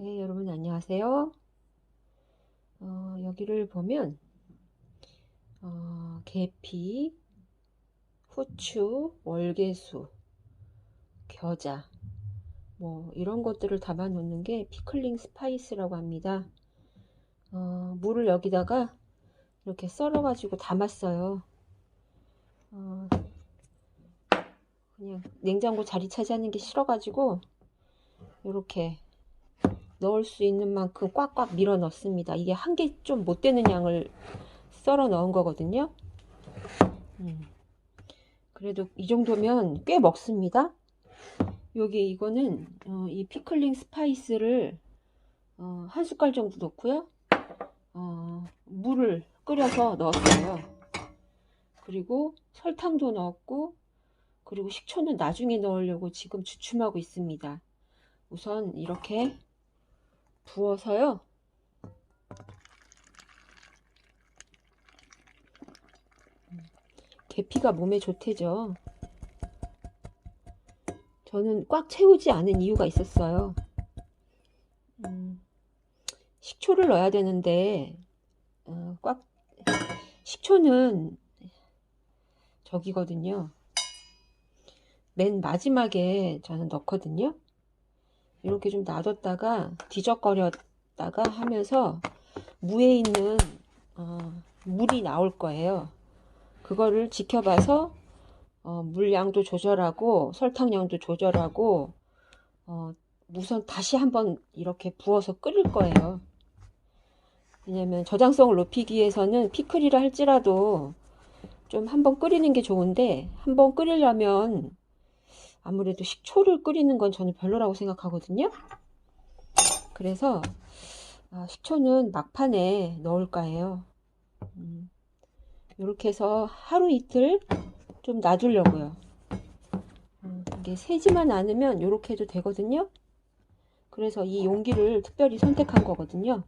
네, 여러분 안녕하세요. 어, 여기를 보면 어, 계피, 후추, 월계수, 겨자 뭐 이런 것들을 담아 놓는 게 피클링 스파이스라고 합니다. 어, 물을 여기다가 이렇게 썰어 가지고 담았어요. 어, 그냥 냉장고 자리 차지하는 게 싫어 가지고 이렇게 넣을 수 있는 만큼 꽉꽉 밀어 넣습니다. 이게 한 개 좀 못 되는 양을 썰어 넣은 거거든요. 음. 그래도 이 정도면 꽤 먹습니다. 여기 이거는 어, 이 피클링 스파이스를 어, 한 숟갈 정도 넣고요. 어, 물을 끓여서 넣었어요. 그리고 설탕도 넣었고 그리고 식초는 나중에 넣으려고 지금 주춤하고 있습니다. 우선 이렇게 부어서요. 계피가 몸에 좋대죠. 저는 꽉 채우지 않은 이유가 있었어요. 음, 식초를 넣어야 되는데 어, 꽉 식초는 저기거든요. 맨 마지막에 저는 넣거든요. 이렇게 좀 놔뒀다가 뒤적거렸다가 하면서 무에 있는 어, 물이 나올 거예요. 그거를 지켜봐서 어, 물량도 조절하고 설탕량도 조절하고 어, 우선 다시 한번 이렇게 부어서 끓일 거예요. 왜냐면 저장성을 높이기 위해서는 피클이라 할지라도 좀 한번 끓이는 게 좋은데 한번 끓이려면 아무래도 식초를 끓이는 건 저는 별로라고 생각하거든요. 그래서 아, 식초는 막판에 넣을까 해요. 음, 이렇게 해서 하루 이틀 좀 놔두려고요. 음, 이게 새지만 않으면 이렇게 해도 되거든요. 그래서 이 용기를 특별히 선택한 거거든요.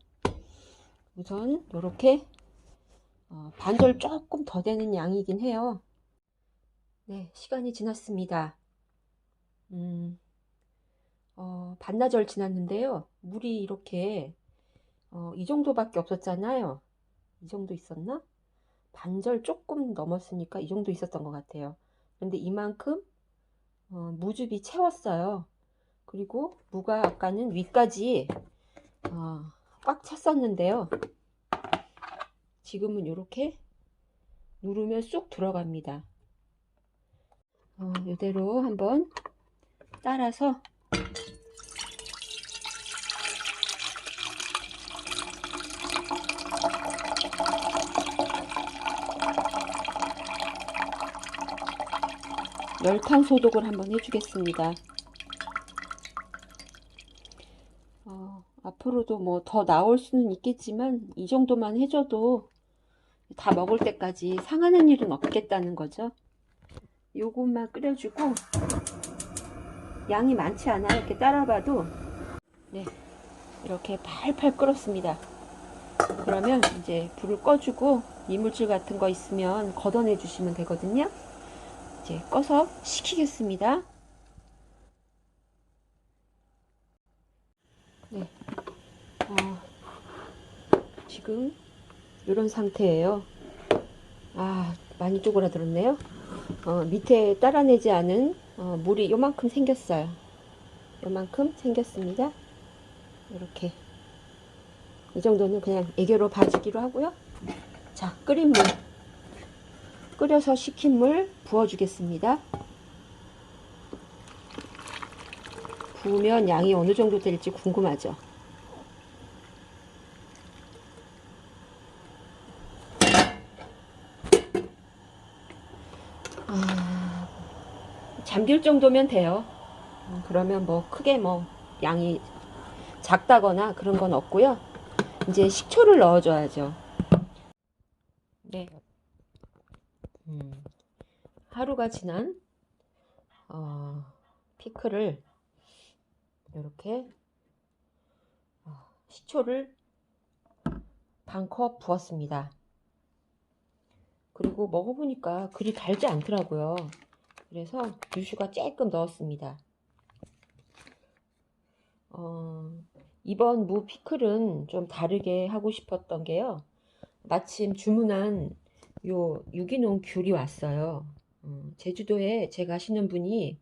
우선 이렇게 어, 반절 조금 더 되는 양이긴 해요. 네, 시간이 지났습니다. 음, 어, 반나절 지났는데요. 물이 이렇게 어, 이 정도밖에 없었잖아요. 이 정도 있었나? 반절 조금 넘었으니까 이 정도 있었던 것 같아요. 근데 이만큼 어, 무즙이 채웠어요. 그리고 무가 아까는 위까지 어, 꽉 찼었는데요. 지금은 이렇게 누르면 쑥 들어갑니다. 어, 이대로 한번 따라서 열탕 소독을 한번 해주겠습니다. 어, 앞으로도 뭐 더 나올 수는 있겠지만 이 정도만 해줘도 다 먹을 때까지 상하는 일은 없겠다는 거죠. 요것만 끓여주고 양이 많지 않아요. 이렇게 따라봐도 네 이렇게 팔팔 끓었습니다. 그러면 이제 불을 꺼주고 이물질 같은 거 있으면 걷어내 주시면 되거든요. 이제 꺼서 식히겠습니다. 네, 어, 지금 이런 상태예요. 아 많이 쪼그라들었네요. 어, 밑에 따라내지 않은 어, 물이 요만큼 생겼어요. 요만큼 생겼습니다. 이렇게 이 정도는 그냥 애교로 봐주기로 하고요. 자, 끓인 물 끓여서 식힌 물 부어주겠습니다. 부으면 양이 어느 정도 될지 궁금하죠. 아, 잠길 정도면 돼요. 음, 그러면 뭐 크게 뭐 양이 작다거나 그런 건 없고요. 이제 식초를 넣어줘야죠. 네. 음, 하루가 지난 어, 피클을 이렇게 어, 식초를 반컵 부었습니다. 그리고 먹어보니까 그리 달지 않더라고요. 그래서 유슈가 조금 넣었습니다. 어, 이번 무 피클은 좀 다르게 하고 싶었던 게요. 마침 주문한 요 유기농 귤이 왔어요. 어, 제주도에 제가 아시는 분이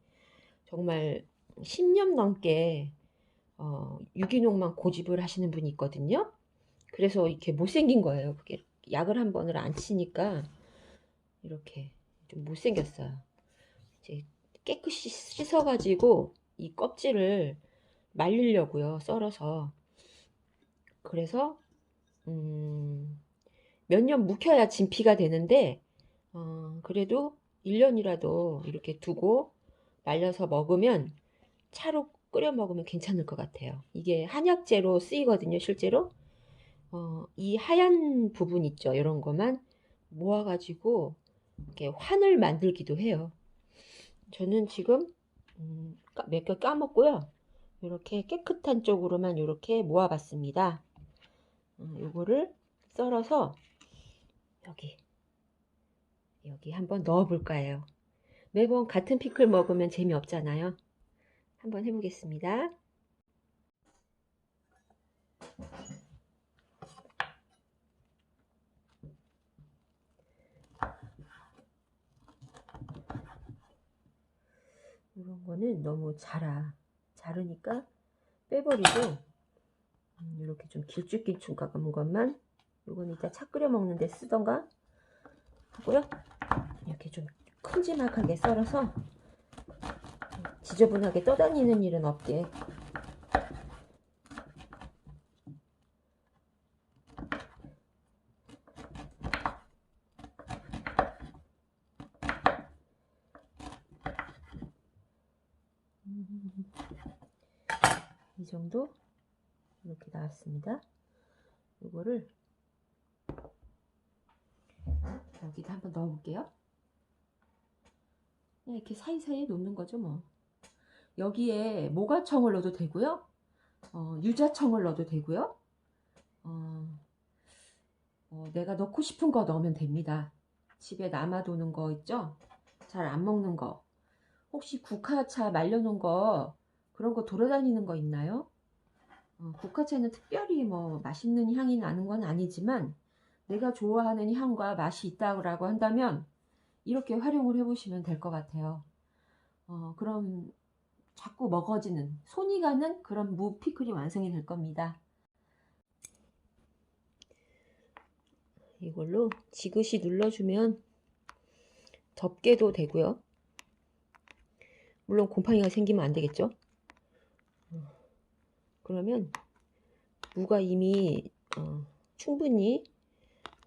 정말 10년 넘게 어, 유기농만 고집을 하시는 분이 있거든요. 그래서 이렇게 못생긴 거예요. 그게 약을 한 번을 안 치니까 이렇게 좀 못생겼어요. 이제 깨끗이 씻어가지고 이 껍질을 말리려고요. 썰어서. 그래서 음, 몇 년 묵혀야 진피가 되는데 어, 그래도 1년이라도 이렇게 두고 말려서 먹으면 차로 끓여 먹으면 괜찮을 것 같아요. 이게 한약재로 쓰이거든요, 실제로. 어, 이 하얀 부분 있죠, 이런 것만 모아가지고 이렇게 환을 만들기도 해요. 저는 지금 음, 몇 개 까먹고요. 이렇게 깨끗한 쪽으로만 이렇게 모아봤습니다. 어, 요거를 썰어서 여기 여기 한번 넣어볼까 해요. 매번 같은 피클 먹으면 재미없잖아요. 한번 해보겠습니다. 이런 거는 너무 자라. 자르니까 빼버리고 음, 이렇게 좀 길쭉길쭉한 것만 이건 이따 차 끓여 먹는데 쓰던가 하고요. 이렇게 좀 큼지막하게 썰어서 지저분하게 떠다니는 일은 없게 이 정도 이렇게 나왔습니다. 이거를 여기다 한번 넣어볼게요. 이렇게 사이사이에 놓는 거죠 뭐. 여기에 모가청을 넣어도 되고요. 어, 유자청을 넣어도 되고요. 어, 어, 내가 넣고 싶은 거 넣으면 됩니다. 집에 남아도는 거 있죠? 잘 안 먹는 거. 혹시 국화차 말려놓은 거 그런 거 돌아다니는 거 있나요? 어, 국화차는 특별히 뭐 맛있는 향이 나는 건 아니지만 내가 좋아하는 향과 맛이 있다고 한다면 이렇게 활용을 해보시면 될 것 같아요. 어, 그럼 자꾸 먹어지는 손이 가는 그런 무 피클이 완성이 될 겁니다. 이걸로 지그시 눌러주면 덮개도 되고요. 물론 곰팡이가 생기면 안 되겠죠. 그러면 무가 이미 어, 충분히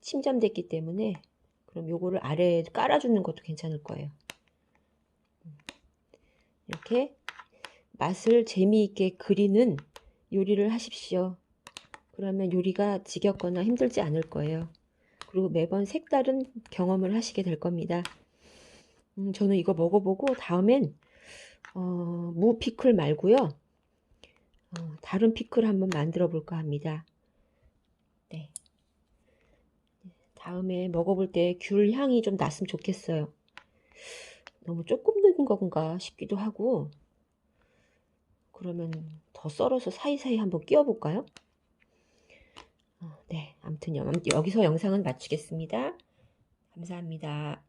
침잠됐기 때문에 그럼 요거를 아래에 깔아주는 것도 괜찮을 거예요. 이렇게 맛을 재미있게 그리는 요리를 하십시오. 그러면 요리가 지겹거나 힘들지 않을 거예요. 그리고 매번 색다른 경험을 하시게 될 겁니다. 음, 저는 이거 먹어보고 다음엔 어, 무 피클 말고요. 어, 다른 피클 한번 만들어 볼까 합니다. 네. 다음에 먹어볼 때 귤 향이 좀 났으면 좋겠어요. 너무 조금 넣은 건가 싶기도 하고 그러면 더 썰어서 사이사이 한번 끼워 볼까요? 어, 네, 아무튼 여기서 영상은 마치겠습니다. 감사합니다.